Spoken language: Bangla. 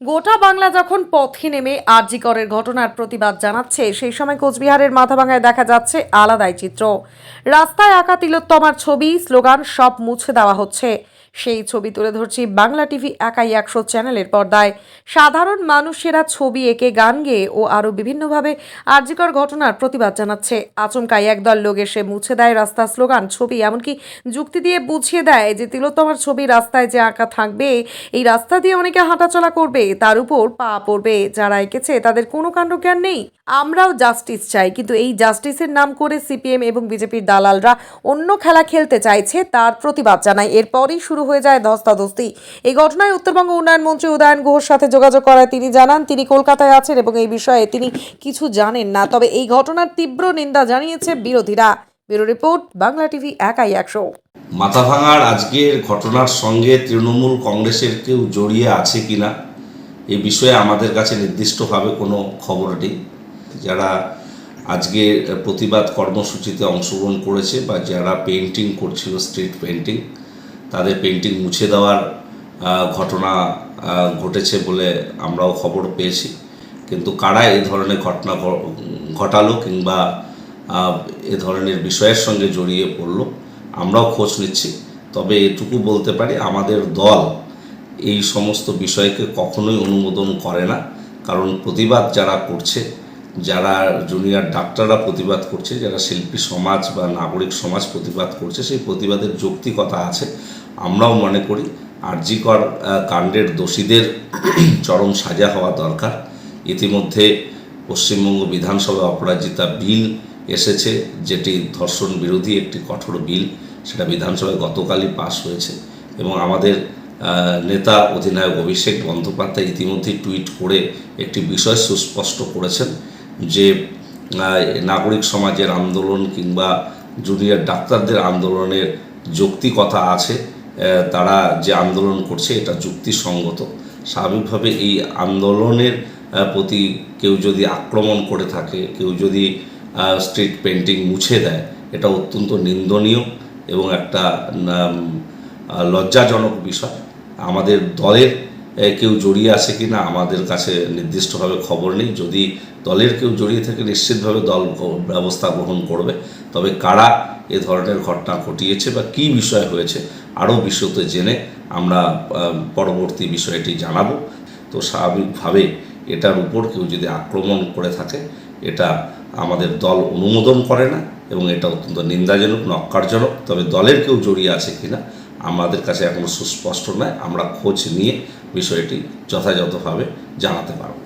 গোটা বাংলা যখন পথে নেমে আরজিকরের ঘটনার প্রতিবাদ জানাচ্ছে, সেই সময় কোচবিহারের মাথাভাঙায় দেখা যাচ্ছে আলাদাই চিত্র। রাস্তায় আঁকা তিলোত্তমার ছবি, স্লোগান সব মুছে দেওয়া হচ্ছে। সেই ছবি তুলে ধরছি বাংলা টিভি একাই একশো চ্যানেলের পর্দায়। সাধারণ মানুষেরা ছবি এঁকে, গান গেয়ে ও আরও বিভিন্নভাবে আরজিকর ঘটনার প্রতিবাদ জানাচ্ছে। আচমকাই একদল লোক এসে মুছে দেয় রাস্তার স্লোগান, ছবি এমনকি যুক্তি দিয়ে বুঝিয়ে দেয় যে তিলোত্তমার ছবি রাস্তায় যে আঁকা থাকবে, এই রাস্তা দিয়ে অনেকে হাঁটাচলা করবে, তার উপর পা পড়বে। যারা এঁকেছে, তাদের কোনো কাণ্ড জ্ঞান নেই। আমরাও জাস্টিস চাই, কিন্তু এই জাস্টিসের নাম করে সিপিএম এবং বিজেপির দালালরা অন্য খেলা খেলতে চাইছে, তার প্রতিবাদ জানায় এরপরই শুরু হয়ে যায় ধস্তাধস্তি। এই ঘটনায় উত্তরবঙ্গ উন্নয়ন মন্ত্রী উদয়ন গুহর সাথে যোগাযোগ করায় তিনি জানান, তিনি কলকাতায় আছেন এবং এই বিষয়ে তিনি কিছু জানেন না। তবে এই ঘটনার তীব্র নিন্দা জানিয়েছে বিরোধীরা। ব্যুরো রিপোর্ট, বাংলা টিভি, একাই একশো। মাথা ভাঙার আজকের ঘটনার সঙ্গে তৃণমূল কংগ্রেসের কেউ জড়িয়ে আছে কিনা এই বিষয়ে আমাদের কাছে নির্দিষ্টভাবে কোনো খবর নেই। যারা আজকে প্রতিবাদ কর্মসূচিতে অংশগ্রহণ করেছে বা যারা পেন্টিং করছিল, স্ট্রিট পেন্টিং তাদের পেন্টিং মুছে দেওয়ার ঘটনা ঘটেছে বলে আমরাও খবর পেয়েছি। কিন্তু কারা এই ধরনের ঘটনা ঘটালো কিংবা এ ধরনের বিষয়ের সঙ্গে জড়িয়ে পড়ল, আমরাও খোঁজ নিচ্ছি। তবে এটুকু বলতে পারি, আমাদের দল এই সমস্ত বিষয়কে কখনোই অনুমোদন করে না। কারণ প্রতিবাদ যারা করছে, যারা জুনিয়র ডাক্তাররা প্রতিবাদ করছে, যারা শিল্পী সমাজ বা নাগরিক সমাজ প্রতিবাদ করছে, সেই প্রতিবাদের যৌক্তিকতা আছে। আমরাও মনে করি আরজিকর কাণ্ডের দোষীদের চরম সাজা হওয়া দরকার। ইতিমধ্যে পশ্চিমবঙ্গ বিধানসভায় অপরাজিতা বিল এসেছে, যেটি ধর্ষণ বিরোধী একটি কঠোর বিল, সেটা বিধানসভায় গতকালই পাশ হয়েছে। এবং আমাদের নেতা অধিনায়ক অভিষেক বন্দ্যোপাধ্যায় ইতিমধ্যেই টুইট করে একটি বিষয় সুস্পষ্ট করেছেন যে নাগরিক সমাজের আন্দোলন কিংবা জুনিয়র ডাক্তারদের আন্দোলনের যৌক্তিকতা আছে। তারা যে আন্দোলন করছে, এটা যুক্তিসঙ্গত। স্বাভাবিকভাবে এই আন্দোলনের প্রতি কেউ যদি আক্রমণ করে থাকে, কেউ যদি স্ট্রিট পেন্টিং মুছে দেয়, এটা অত্যন্ত নিন্দনীয় এবং একটা লজ্জাজনক বিষয়। আমাদের দলের কেউ জড়িয়ে আছে কি না আমাদের কাছে নির্দিষ্টভাবে খবর নেই। যদি দলের কেউ জড়িয়ে থাকে, নিশ্চিতভাবে দল ব্যবস্থা গ্রহণ করবে। তবে কারা এ ধরনের ঘটনা ঘটিয়েছে বা কী বিষয় হয়েছে আরও বিশদে জেনে আমরা পরবর্তী বিষয়টি জানাব। তো স্বাভাবিকভাবে এটার উপর কেউ যদি আক্রমণ করে থাকে, এটা আমাদের দল অনুমোদন করে না এবং এটা অত্যন্ত নিন্দাজনক নক্কারজনক তবে দলের কেউ জড়িয়ে আছে কিনা, আমাদের কাছে এখনও সুস্পষ্ট নয়। আমরা খোঁজ নিয়ে বিষয়টি যথাযথভাবে জানাতে পারব।